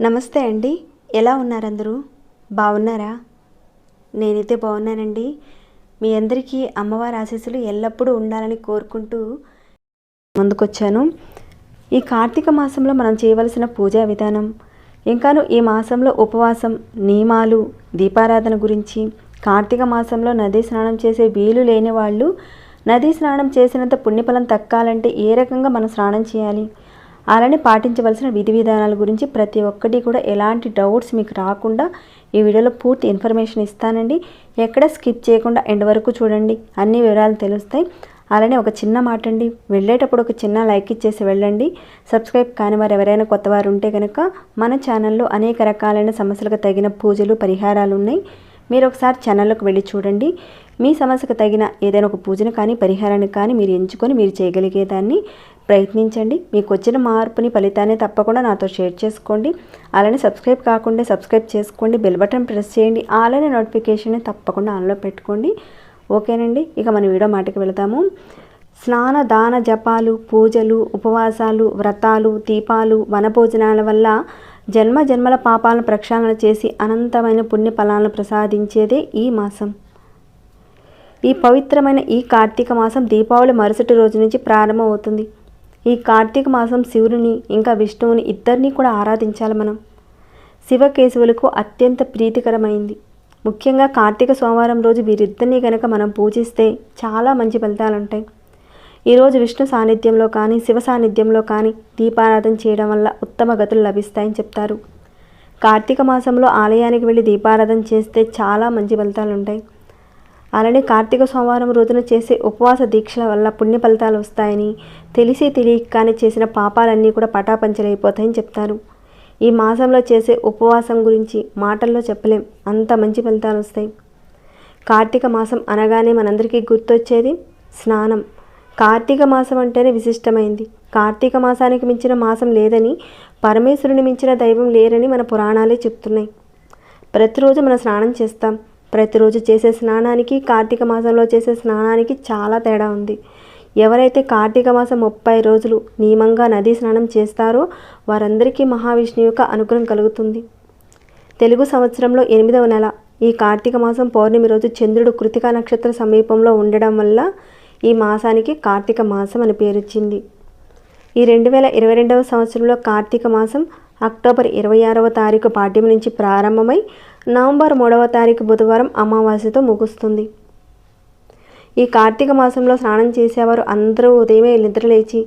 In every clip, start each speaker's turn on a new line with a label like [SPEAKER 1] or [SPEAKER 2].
[SPEAKER 1] నమస్తే అండి. ఎలా ఉన్నారందరూ? బాగున్నారా నేనైతే బాగున్నానండి మీ అందరికీ అమ్మవారి ఆశీస్సులు ఎల్లప్పుడూ ఉండాలని కోరుకుంటూ ముందుకొచ్చాను. ఈ కార్తీక మాసంలో మనం చేయవలసిన పూజా విధానం ఇంకాను ఈ మాసంలో ఉపవాసం నియమాలు దీపారాధన గురించి కార్తీక మాసంలో నదీ స్నానం చేసే వీలు లేని వాళ్ళు నదీ స్నానం చేసినంత పుణ్యఫలం తక్కాలంటే ఏ రకంగా మనం స్నానం చేయాలి? అలానే పాటించవలసిన విధి విధానాల గురించి ప్రతి ఒక్కటి కూడా ఎలాంటి డౌట్స్ మీకు రాకుండా ఈ వీడియోలో పూర్తి ఇన్ఫర్మేషన్ ఇస్తానండి. ఎక్కడ స్కిప్ చేయకుండా ఎండ్ వరకు చూడండి. అన్ని వివరాలు తెలుస్తాయి. అలానే ఒక చిన్న మాట అండి వెళ్ళేటప్పుడు ఒక చిన్న లైక్ ఇచ్చేసి వెళ్ళండి. సబ్స్క్రైబ్ కాని వారు ఎవరైనా కొత్తవారు ఉంటే కనుక మన ఛానల్లో అనేక రకాలైన సమస్యలకు తగిన పూజలు పరిహారాలు ఉన్నాయి. మీరు ఒకసారి ఛానల్లోకి వెళ్ళి చూడండి. మీ సమస్యకు తగిన ఏదైనా ఒక పూజను కానీ పరిహారాన్ని కానీ మీరు ఎంచుకొని మీరు చేయగలిగేదాన్ని ప్రయత్నించండి. మీకు వచ్చిన మార్పుని ఫలితాన్ని తప్పకుండా నాతో షేర్ చేసుకోండి. అలానే సబ్స్క్రైబ్ కాకుండా సబ్స్క్రైబ్ చేసుకోండి. బెల్ బటన్ ప్రెస్ చేయండి. అలానే నోటిఫికేషన్ తప్పకుండా ఆన్లో పెట్టుకోండి. ఓకేనండి? ఇక మన వీడియో మాటకి వెళదాము. స్నాన దాన జపాలు పూజలు ఉపవాసాలు వ్రతాలు దీపాలు వనభోజనాల వల్ల జన్మ జన్మల పాపాలను ప్రక్షాళన చేసి అనంతమైన పుణ్య ఫలాలను ప్రసాదించేదే ఈ మాసం. ఈ పవిత్రమైన ఈ కార్తీక మాసం దీపావళి మరుసటి రోజు నుంచి ప్రారంభమవుతుంది. ఈ కార్తీక మాసం శివుని ఇంకా విష్ణువుని ఇద్దరినీ కూడా ఆరాధించాలి మనం. శివకేశవులకు అత్యంత ప్రీతికరమైంది. ముఖ్యంగా కార్తీక సోమవారం రోజు వీరిద్దరినీ కనుక మనం పూజిస్తే చాలా మంచి ఫలితాలు ఉంటాయి ఈరోజు విష్ణు సాన్నిధ్యంలో కానీ శివ సాన్నిధ్యంలో కానీ దీపారాధన చేయడం వల్ల ఉత్తమ గతులు లభిస్తాయని చెప్తారు. కార్తీక మాసంలో ఆలయానికి వెళ్ళి దీపారాధన చేస్తే చాలా మంచి ఫలితాలు ఉంటాయి. అలానే కార్తీక సోమవారం రోజున చేసే ఉపవాస దీక్షల వల్ల పుణ్య ఫలితాలు వస్తాయని తెలిసి తెలియకనే చేసిన పాపాలన్నీ కూడా పటాపంచలైపోతాయని చెప్తారు. ఈ మాసంలో చేసే ఉపవాసం గురించి మాటల్లో చెప్పలేం. అంత మంచి ఫలితాలు వస్తాయి. కార్తీక మాసం అనగానే మనందరికీ గుర్తొచ్చేది స్నానం. కార్తీక మాసం అంటేనే విశిష్టమైంది. కార్తీక మాసానికి మించిన మాసం లేదని పరమేశ్వరుని మించిన దైవం లేరని మన పురాణాలే చెప్తున్నాయి. ప్రతిరోజు మనం స్నానం చేస్తాం. ప్రతిరోజు చేసే స్నానానికి కార్తీక మాసంలో చేసే స్నానానికి చాలా తేడా ఉంది. ఎవరైతే కార్తీక మాసం ముప్పై రోజులు నియమంగా నదీ స్నానం చేస్తారో వారందరికీ మహావిష్ణువు యొక్క అనుగ్రహం కలుగుతుంది. తెలుగు సంవత్సరంలో ఎనిమిదవ నెల. ఈ కార్తీక మాసం పౌర్ణమి రోజు చంద్రుడు కృతికా నక్షత్ర సమీపంలో ఉండడం వల్ల ఈ మాసానికి కార్తీక మాసం అని పేరొచ్చింది. ఈ రెండు వేల ఇరవై రెండవ సంవత్సరంలో కార్తీక మాసం అక్టోబర్ ఇరవై ఆరవ తారీఖు పాఠ్యం నుంచి ప్రారంభమై నవంబర్ మూడవ తారీఖు బుధవారం అమావాస్యతో ముగుస్తుంది. ఈ కార్తీక మాసంలో స్నానం చేసేవారు అందరూ ఉదయమే నిద్రలేచి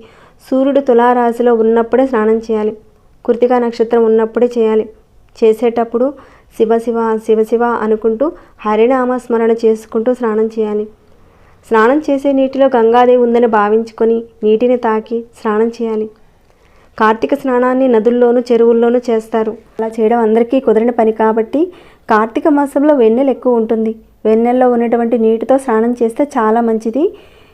[SPEAKER 1] సూర్యుడు తులారాశిలో ఉన్నప్పుడే స్నానం చేయాలి. కృతికా నక్షత్రం ఉన్నప్పుడే చేయాలి. చేసేటప్పుడు శివ శివ శివ శివ అనుకుంటూ హరినామ స్మరణ చేసుకుంటూ స్నానం చేయాలి. స్నానం చేసే నీటిలో గంగాదేవి ఉందని భావించుకొని నీటిని తాకి స్నానం చేయాలి. కార్తీక స్నానాన్ని నదుల్లోనూ చెరువుల్లోనూ చేస్తారు. అలా చేయడం అందరికీ కుదిరిన పని కాబట్టి కార్తీక మాసంలో వెన్నెల ఎక్కువ ఉంటుంది. వెన్నెల్లో ఉన్నటువంటి నీటితో స్నానం చేస్తే చాలా మంచిది.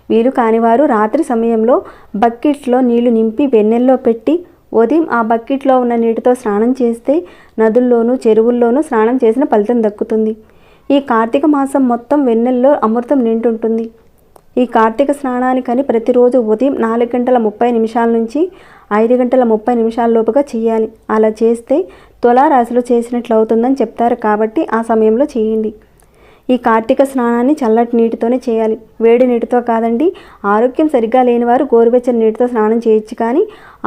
[SPEAKER 1] వీలు కానివారు రాత్రి సమయంలో బకెట్లో నీళ్ళు నింపి వెన్నెల్లో పెట్టి ఉదయం ఆ బకెట్లో ఉన్న నీటితో స్నానం చేస్తే నదుల్లోనూ చెరువుల్లోనూ స్నానం చేసిన ఫలితం దక్కుతుంది. ఈ కార్తీక మాసం మొత్తం వెన్నెల్లో అమృతం నింటుంటుంది ఈ కార్తీక స్నానానికని ప్రతిరోజు ఉదయం నాలుగు గంటల ముప్పై నిమిషాల నుంచి ఐదు గంటల ముప్పై నిమిషాల లోపుగా చేయాలి. అలా చేస్తే తులారాశిలో చేసినట్లు అవుతుందని చెప్తారు కాబట్టి ఆ సమయంలో చేయండి. ఈ కార్తీక స్నానాన్ని చల్లటి నీటితోనే చేయాలి. వేడి నీటితో కాదండి ఆరోగ్యం సరిగ్గా లేనివారు గోరువెచ్చని నీటితో స్నానం చేయొచ్చు కానీ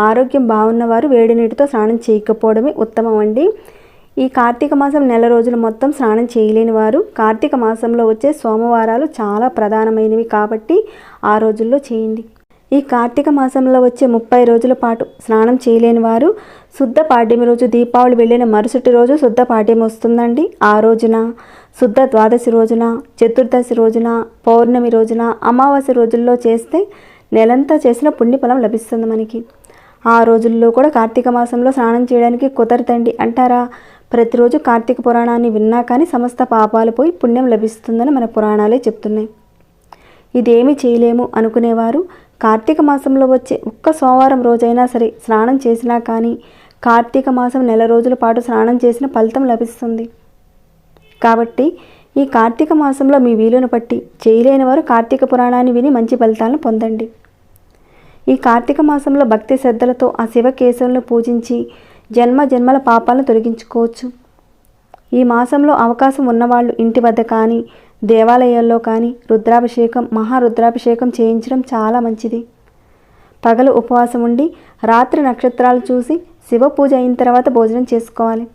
[SPEAKER 1] ఆరోగ్యం బాగున్నవారు వేడి నీటితో స్నానం చేయకపోవడమే ఉత్తమం అండి. ఈ కార్తీక మాసం నెల రోజులు మొత్తం స్నానం చేయలేని వారు కార్తీక మాసంలో వచ్చే సోమవారాలు చాలా ప్రధానమైనవి కాబట్టి ఆ రోజుల్లో చేయండి. ఈ కార్తీక మాసంలో వచ్చే ముప్పై రోజుల పాటు స్నానం చేయలేని వారు శుద్ధ పాడ్యమి రోజు దీపావళి వెళ్ళిన మరుసటి రోజు శుద్ధ పాడ్యం వస్తుందండి. ఆ రోజున శుద్ధ ద్వాదశి రోజున చతుర్దశి రోజున పౌర్ణమి రోజున అమావాస్య రోజుల్లో చేస్తే నెలంతా చేసిన పుణ్యఫలం లభిస్తుంది మనకి. ఆ రోజుల్లో కూడా కార్తీక మాసంలో స్నానం చేయడానికి కుదరదండి. అంటారా? ప్రతిరోజు కార్తీక పురాణాన్ని విన్నా కానీ సమస్త పాపాలు పోయి పుణ్యం లభిస్తుందని మన పురాణాలే చెప్తున్నాయి. ఇదేమి చేయలేము అనుకునేవారు. కార్తీక మాసంలో వచ్చే ఒక్క సోమవారం రోజైనా సరే స్నానం చేసినా కానీ కార్తీక మాసం నెల రోజుల పాటు స్నానం చేసిన ఫలితం లభిస్తుంది. కాబట్టి ఈ కార్తీక మాసంలో మీ వీలును బట్టి చేయలేని వారు కార్తీక పురాణాన్ని విని మంచి ఫలితాలను పొందండి. ఈ కార్తీక మాసంలో భక్తి శ్రద్ధలతో ఆ శివకేశవులను పూజించి జన్మ జన్మల పాపాలను తొలగించుకోవచ్చు. ఈ మాసంలో అవకాశం ఉన్నవాళ్ళు ఇంటి వద్ద కానీ దేవాలయాల్లో కానీ రుద్రాభిషేకం మహారుద్రాభిషేకం చేయించడం చాలా మంచిది. పగలు ఉపవాసం ఉండి రాత్రి నక్షత్రాలు చూసి శివ పూజ అయిన తర్వాత భోజనం చేసుకోవాలి.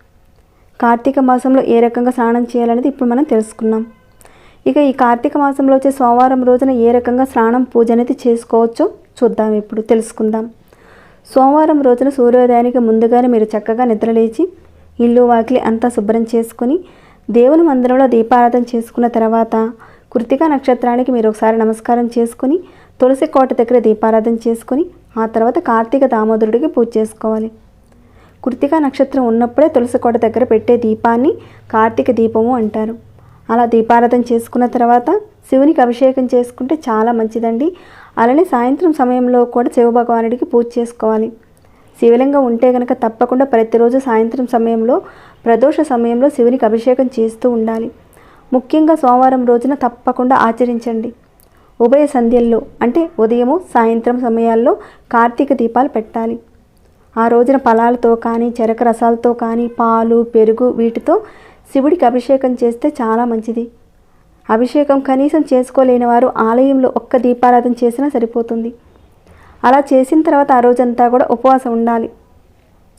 [SPEAKER 1] కార్తీక మాసంలో ఏ రకంగా స్నానం చేయాలనేది ఇప్పుడు మనం తెలుసుకున్నాం. ఇక ఈ కార్తీక మాసంలో వచ్చే సోమవారం రోజున ఏ రకంగా స్నానం పూజ అనేది చేసుకోవచ్చో చూద్దాం ఇప్పుడు తెలుసుకుందాం. సోమవారం రోజున సూర్యోదయానికి ముందుగానే మీరు చక్కగా నిద్రలేచి ఇల్లు వాకిలి అంతా శుభ్రం చేసుకుని దేవుని మందిరంలో దీపారాధన చేసుకున్న తర్వాత కృతికా నక్షత్రానికి మీరు ఒకసారి నమస్కారం చేసుకుని తులసి కోట దగ్గర దీపారాధన చేసుకుని ఆ తర్వాత కార్తీక దామోదరుడికి పూజ చేసుకోవాలి. కృతికా నక్షత్రం ఉన్నప్పుడే తులసి కోట దగ్గర పెట్టే దీపాన్ని కార్తీక దీపము అంటారు. అలా దీపారాధన చేసుకున్న తర్వాత శివునికి అభిషేకం చేసుకుంటే చాలా మంచిదండి. అలానే సాయంత్రం సమయంలో కూడా శివభగవానుడికి పూజ చేసుకోవాలి. శివలింగం ఉంటే కనుక తప్పకుండా ప్రతిరోజు సాయంత్రం సమయంలో ప్రదోష సమయంలో శివునికి అభిషేకం చేస్తూ ఉండాలి. ముఖ్యంగా సోమవారం రోజున తప్పకుండా ఆచరించండి. ఉభయ సంధ్యల్లో అంటే ఉదయము సాయంత్రం సమయాల్లో కార్తీక దీపాలు పెట్టాలి. ఆ రోజున ఫలాలతో కానీ చెరక రసాలతో కానీ పాలు పెరుగు వీటితో శివుడికి అభిషేకం చేస్తే చాలా మంచిది. అభిషేకం కనీసం చేసుకోలేని వారు ఆలయంలో ఒక్క దీపారాధన చేసినా సరిపోతుంది. అలా చేసిన తర్వాత ఆ రోజంతా కూడా ఉపవాసం ఉండాలి.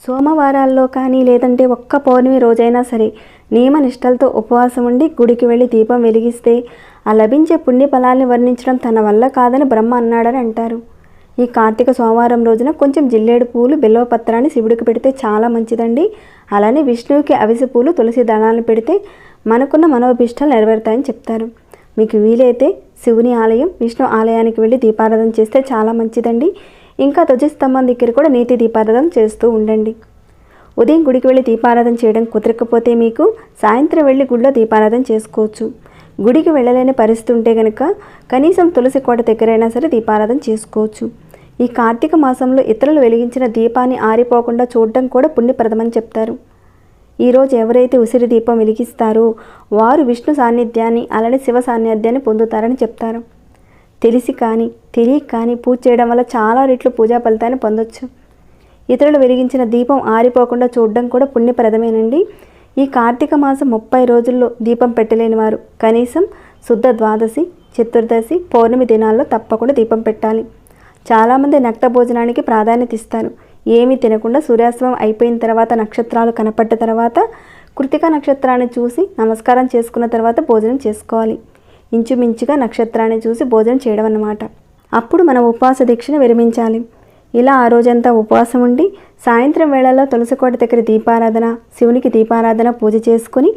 [SPEAKER 1] సోమవారాల్లో కానీ లేదంటే ఒక్క పౌర్ణమి రోజైనా సరే నియమ నిష్టలతో ఉపవాసం ఉండి గుడికి వెళ్ళి దీపం వెలిగిస్తే ఆ లభించే పుణ్య ఫలాల్ని వర్ణించడం తన వల్ల కాదని బ్రహ్మ అన్నాడని అంటారు. ఈ కార్తీక సోమవారం రోజున కొంచెం జిల్లేడు పూలు బిల్వపత్రాన్ని శివుడికి పెడితే చాలా మంచిదండి. అలానే విష్ణువుకి అవిసె పూలు తులసి దళాలను పెడితే మనకున్న మనోభిష్టాలు నెరవేరుతాయని చెప్తారు. మీకు వీలైతే శివుని ఆలయం విష్ణు ఆలయానికి వెళ్ళి దీపారాధన చేస్తే చాలా మంచిదండి. ఇంకా ధ్వజస్తంభం దగ్గర కూడా నీతి దీపారాధన చేస్తూ ఉండండి. ఉదయం గుడికి వెళ్ళి దీపారాధన చేయడం కుదరకపోతే మీకు సాయంత్రం వెళ్ళి గుడిలో దీపారాధన చేసుకోవచ్చు. గుడికి వెళ్ళలేని పరిస్థితి ఉంటే కనుక కనీసం తులసి కోట దగ్గరైనా సరే దీపారాధన చేసుకోవచ్చు. ఈ కార్తీక మాసంలో ఇతరులు వెలిగించిన దీపాన్ని ఆరిపోకుండా చూడడం కూడా పుణ్యప్రదమని చెప్తారు. ఈరోజు ఎవరైతే ఉసిరి దీపం వెలిగిస్తారో వారు విష్ణు సాన్నిధ్యాన్ని అలానే శివ సాన్నిధ్యాన్ని పొందుతారని చెప్తారు. తెలిసి కానీ తెలియక కానీ పూజ చేయడం వల్ల చాలా రెట్లు పూజా ఫలితాన్ని పొందొచ్చు. ఇతరులు వెలిగించిన దీపం ఆరిపోకుండా చూడడం కూడా పుణ్యప్రదమేనండి. ఈ కార్తీక మాసం ముప్పై రోజుల్లో దీపం పెట్టలేని వారు కనీసం శుద్ధ ద్వాదశి చతుర్దశి పౌర్ణమి దినాల్లో తప్పకుండా దీపం పెట్టాలి. చాలామంది నక్త భోజనానికి ప్రాధాన్యత ఇస్తారు. ఏమీ తినకుండా సూర్యాస్తమం అయిపోయిన తర్వాత నక్షత్రాలు కనపడ్డ తర్వాత కృతిక నక్షత్రాన్ని చూసి నమస్కారం చేసుకున్న తర్వాత భోజనం చేసుకోవాలి. ఇంచుమించుగా నక్షత్రాన్ని చూసి భోజనం చేయడం అన్నమాట అప్పుడు మనం ఉపవాస దీక్షను విరమించాలి. ఇలా ఆ రోజంతా ఉపవాసం ఉండి సాయంత్రం వేళలో తులసికోట దగ్గర దీపారాధన శివునికి దీపారాధన పూజ చేసుకుని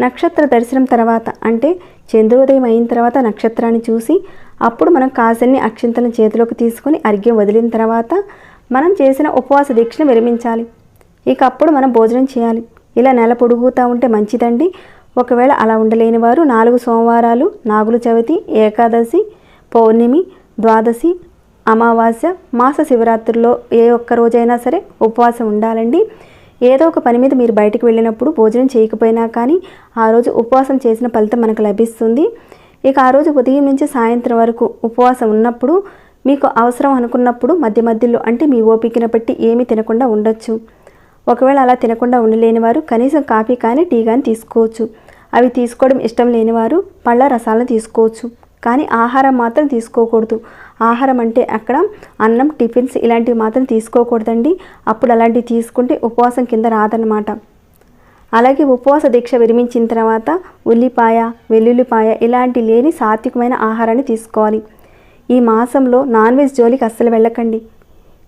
[SPEAKER 1] నక్షత్ర దర్శనం తర్వాత అంటే చంద్రోదయం అయిన తర్వాత నక్షత్రాన్ని చూసి అప్పుడు మనం కాసన్ని అక్షింతలను చేతిలోకి తీసుకొని అర్ఘ్యం వదిలిన తర్వాత మనం చేసిన ఉపవాస దీక్షను విరమించాలి. ఇక అప్పుడు మనం భోజనం చేయాలి. ఇలా నెల పొడుగుతూ ఉంటే మంచిదండి. ఒకవేళ అలా ఉండలేని వారు నాలుగు సోమవారాలు నాగుల చవితి ఏకాదశి పౌర్ణమి ద్వాదశి అమావాస్య మాస శివరాత్రిలో ఏ ఒక్క రోజైనా సరే ఉపవాసం ఉండాలండి. ఏదో ఒక పని మీద మీరు బయటికి వెళ్ళినప్పుడు భోజనం చేయకపోయినా కానీ ఆ రోజు ఉపవాసం చేసిన ఫలితం మనకు లభిస్తుంది. ఇక ఆ రోజు ఉదయం నుంచి సాయంత్రం వరకు ఉపవాసం ఉన్నప్పుడు మీకు అవసరం అనుకున్నప్పుడు మధ్య మధ్యలో అంటే మీ ఓపికను బట్టి ఏమీ తినకుండా ఉండొచ్చు. ఒకవేళ అలా తినకుండా ఉండలేని వారు కనీసం కాఫీ కానీ టీ కానీ తీసుకోవచ్చు. అవి తీసుకోవడం ఇష్టం లేనివారు పళ్ళ రసాలను తీసుకోవచ్చు. కానీ ఆహారం మాత్రం తీసుకోకూడదు. ఆహారం అంటే అక్కడ అన్నం టిఫిన్స్ ఇలాంటివి మాత్రం తీసుకోకూడదండి. అప్పుడు అలాంటివి తీసుకుంటే ఉపవాసం కింద రాదన్నమాట. అలాగే ఉపవాస దీక్ష విరమించిన తర్వాత ఉల్లిపాయ వెల్లుల్లిపాయ ఇలాంటి లేని సాత్వికమైన ఆహారాన్ని తీసుకోవాలి. ఈ మాసంలో నాన్ వెజ్ జోలికి అస్సలు వెళ్ళకండి.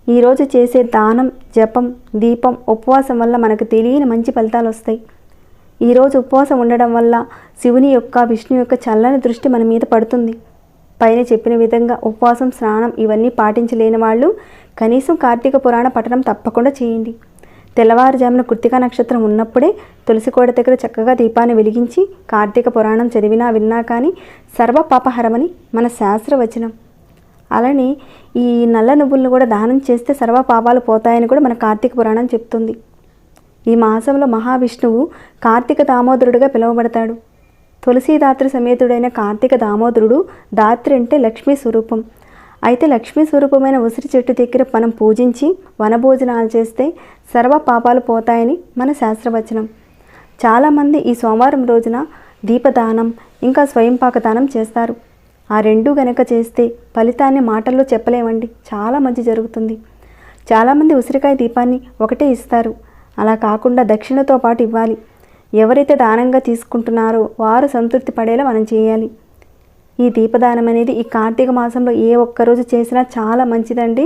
[SPEAKER 1] ఈరోజు చేసే దానం జపం దీపం ఉపవాసం వల్ల మనకు తెలియని మంచి ఫలితాలు వస్తాయి. ఈరోజు ఉపవాసం ఉండడం వల్ల శివుని యొక్క విష్ణు యొక్క చల్లని దృష్టి మన మీద పడుతుంది. పైన చెప్పిన విధంగా ఉపవాసం స్నానం ఇవన్నీ పాటించలేని వాళ్ళు కనీసం కార్తీక పురాణ పఠనం తప్పకుండా చేయండి. తెల్లవారుజామున కృతికా నక్షత్రం ఉన్నప్పుడే తులసికోట దగ్గర చక్కగా దీపాన్ని వెలిగించి కార్తీక పురాణం చదివినా విన్నా కానీ సర్వ పాపహరమని మన శాస్త్రవచనం. అలానే ఈ నల్ల నువ్వులను కూడా దానం చేస్తే సర్వ పాపాలు పోతాయని కూడా మన కార్తీక పురాణం చెప్తుంది. ఈ మాసంలో మహావిష్ణువు కార్తీక దామోదరుడుగా పిలువబడతాడు. తులసీదాత్రి సమేతుడైన కార్తీక దామోదరుడు దాత్రి అంటే లక్ష్మీ స్వరూపం. అయితే లక్ష్మీ స్వరూపమైన ఉసిరి చెట్టు దగ్గర మనం పూజించి వనభోజనాలు చేస్తే సర్వ పాపాలు పోతాయని మన శాస్త్రవచనం. చాలామంది ఈ సోమవారం రోజున దీపదానం ఇంకా స్వయంపాక దానం చేస్తారు. ఆ రెండు గనక చేస్తే ఫలితాన్ని మాటల్లో చెప్పలేమండి. చాలా మంచి జరుగుతుంది. చాలామంది ఉసిరికాయ దీపాన్ని ఒకటే ఇస్తారు. అలా కాకుండా దక్షిణతో పాటు ఇవ్వాలి. ఎవరైతే దానంగా తీసుకుంటున్నారో వారు సంతృప్తి పడేలా మనం చేయాలి. ఈ దీపదానం అనేది ఈ కార్తీక మాసంలో ఏ ఒక్క రోజు చేసినా చాలా మంచిదండి.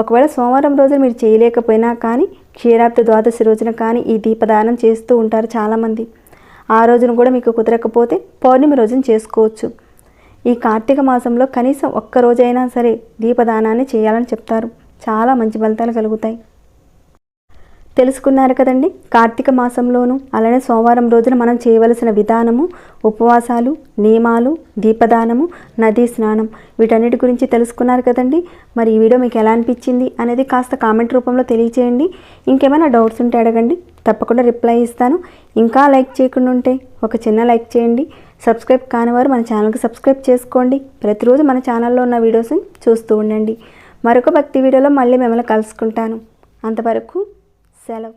[SPEAKER 1] ఒకవేళ సోమవారం రోజున మీరు చేయలేకపోయినా కానీ క్షీరాబ్ది ద్వాదశి రోజున కానీ ఈ దీపదానం చేస్తూ ఉంటారు చాలామంది. ఆ రోజున కూడా మీకు కుదరకపోతే పౌర్ణమి రోజున చేసుకోవచ్చు. ఈ కార్తీక మాసంలో కనీసం ఒక్క రోజైనా సరే దీపదానాన్ని చేయాలని చెప్తారు. చాలా మంచి ఫలితాలు కలుగుతాయి. తెలుసుకున్నారు కదండి? కార్తీక మాసంలోనూ అలానే సోమవారం రోజున మనం చేయవలసిన విధానము ఉపవాసాలు నియమాలు దీపదానము నదీ స్నానం. వీటన్నిటి గురించి తెలుసుకున్నారు కదండి? మరి ఈ వీడియో మీకు ఎలా అనిపించింది అనేది కాస్త కామెంట్ రూపంలో తెలియచేయండి. ఇంకేమైనా డౌట్స్ ఉంటే అడగండి. తప్పకుండా రిప్లై ఇస్తాను. ఇంకా లైక్ చేయకుండా ఉంటే ఒక చిన్న లైక్ చేయండి. సబ్స్క్రైబ్ కానివారు మన ఛానల్కి సబ్స్క్రైబ్ చేసుకోండి. ప్రతిరోజు మన ఛానల్లో ఉన్న వీడియోస్ని చూస్తూ ఉండండి. మరొక భక్తి వీడియోలో మళ్ళీ మిమ్మల్ని కలుసుకుంటాను. అంతవరకు సెలవు.